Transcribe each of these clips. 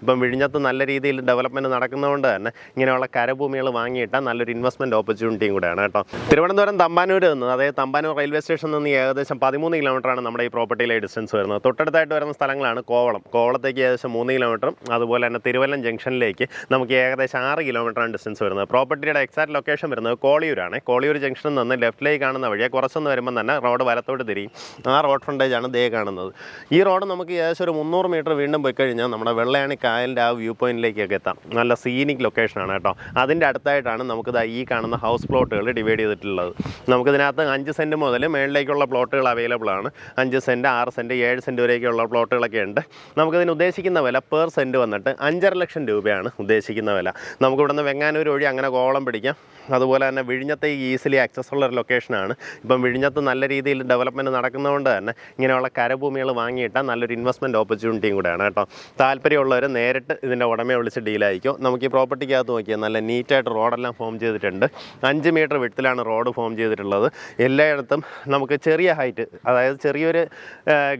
ഇപ്പം വിഴിഞ്ഞത്ത് നല്ല രീതിയിൽ ഡെവലപ്മെന്റ് നടക്കുന്നതുകൊണ്ട് തന്നെ ഇങ്ങനെയുള്ള കരഭൂമികൾ വാങ്ങിയിട്ടാൽ നല്ലൊരു ഇൻവെസ്റ്റ്മെന്റ് ഓപ്പർച്യൂണിറ്റിയും കൂടെയാണ് കേട്ടോ. തിരുവനന്തപുരം തമ്പാനൂർ നിന്ന് അതായത് തമ്പാനൂർ റെയിൽവേ സ്റ്റേഷനിൽ നിന്ന് ഏകദേശം പതിമൂന്ന് കിലോമീറ്ററാണ് നമ്മുടെ ഈ പ്രോപ്പർട്ടിയിലെ ഡിസ്റ്റൻസ് വരുന്നത്. തൊട്ടടുത്തായിട്ട് വരുന്ന സ്ഥലങ്ങളാണ് കോവളം. കോവളത്തേക്ക് ഏകദേശം മൂന്ന് കിലോമീറ്ററും അതുപോലെ തന്നെ തിരുവല്ലം ജംഗ്ഷനിലേക്ക് നമുക്ക് ഏകദേശം ആറ് കിലോമീറ്ററാണ് ഡിസ്റ്റൻസ് വരുന്നത്. പ്രോപ്പർട്ടിയുടെ എക്സാക്ട് ലൊക്കേഷൻ വരുന്നത് കോളിയൂരാണ്. കോളിയൂർ ജംഗ്ഷനിൽ നിന്ന് ലെഫ്റ്റിലേക്ക് കാണുന്ന വഴിയെ കുറച്ചൊന്ന് വരുമ്പോൾ തന്നെ റോഡ് വലത്തോട്ട് തിരിയും. ആ റോഡ് ഫ്രണ്ടേജാണ് ദേ കാണുന്നത്. ഈ റോഡ് നമുക്ക് ഏകദേശം ഒരു മുന്നൂറ് മീറ്റർ വീണ്ടും പോയി കഴിഞ്ഞാൽ നമ്മുടെ വെള്ളയാണി കായലിന്റെ ആ വ്യൂ പോയിന്റിലേക്കൊക്കെ എത്താം. നല്ല സീനിക് ലൊക്കേഷനാണ് കേട്ടോ. അതിന്റെ അടുത്തായിട്ടാണ് നമുക്കിത് ഈ കാണുന്ന ഹൗസ് പ്ലോട്ടുകൾ ഡിവൈഡ് ചെയ്തിട്ടുള്ളത്. നമുക്കിതിനകത്ത് അഞ്ച് സെന്റ് മുതൽ മേളിലേക്കുള്ള പ്ലോട്ടുകൾ അവൈലബിൾ ആണ്. അഞ്ച് സെന്റ് ആറ് സെന്റ് ഏഴ് സെന്റ് വരെയൊക്കെയുള്ള പ്ലോട്ടുകളൊക്കെ ഉണ്ട്. നമുക്കിതിന് ഉദ്ദേശിക്കുന്ന വില പെർ സെന്റ് വന്നിട്ട് അഞ്ചര ലക്ഷം രൂപയാണ് ഉദ്ദേശിക്കുന്ന വില. നമുക്ക് ഇവിടുന്ന് വെങ്ങാനൂർ വഴി അങ്ങനെ കോളം പിടിക്കാം. അതുപോലെ തന്നെ വിഴിഞ്ഞത്തെ ഈസിലി ആക്സസ് ഉള്ള ഒരു ലൊക്കേഷനാണ് ഇപ്പം വിഴിഞ്ഞത്ത് നല്ല രീതിയിൽ ഡെവലപ്മെന്റ് നടക്കുന്നതുകൊണ്ട് തന്നെ ഇങ്ങനെയുള്ള കരഭൂമികൾ വാങ്ങിയിട്ടാൽ നല്ലൊരു ഇൻവെസ്റ്റ്മെന്റ് ഓപ്പർച്യൂണിറ്റിയും കൂടെയാണ് കേട്ടോ. താല്പര്യമുള്ളവർ നേരിട്ട് ഇതിന്റെ ഉടമയെ വിളിച്ച് ഡീലായിരിക്കും നമുക്ക് ഈ പ്രോപ്പർട്ടിക്കകത്ത് നോക്കിയാൽ നല്ല നീറ്റായിട്ട് റോഡെല്ലാം ഫോം ചെയ്തിട്ടുണ്ട്. അഞ്ച് മീറ്റർ വിട്ടിലാണ് റോഡ് ഫോം ചെയ്തിട്ടുള്ളത്. എല്ലായിടത്തും നമുക്ക് ചെറിയ ഹൈറ്റ് അതായത് ചെറിയൊരു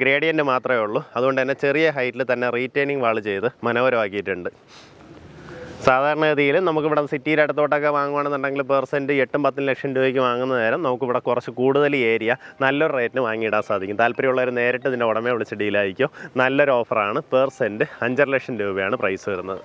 ഗ്രേഡിയന്റ് മാത്രമേ ഉള്ളൂ. അതുകൊണ്ട് തന്നെ ചെറിയ ഹൈറ്റിൽ തന്നെ റീറ്റെയിനിങ് വാൾ ചെയ്ത് മനോഹരമാക്കിയിട്ടുണ്ട്. സാധാരണഗതിയിൽ നമുക്കിവിടെ സിറ്റിയുടെ അടുത്തോട്ടൊക്കെ വാങ്ങുകയാണെന്നുണ്ടെങ്കിൽ പെർസെന്റ് എട്ടും പത്തും ലക്ഷം രൂപയ്ക്ക് വാങ്ങുന്ന നേരം നമുക്കിവിടെ കുറച്ച് കൂടുതൽ ഏരിയ നല്ലൊരു റേറ്റിന് വാങ്ങിയിടാൻ സാധിക്കും. താല്പര്യമുള്ളവർ നേരിട്ട് ഇതിന്റെ ഉടമയെ വിളിച്ച് ഡീലായിരിക്കും. നല്ലൊരു ഓഫറാണ്. പെർ സെന്റ് അഞ്ചര ലക്ഷം രൂപയാണ് പ്രൈസ് വരുന്നത്.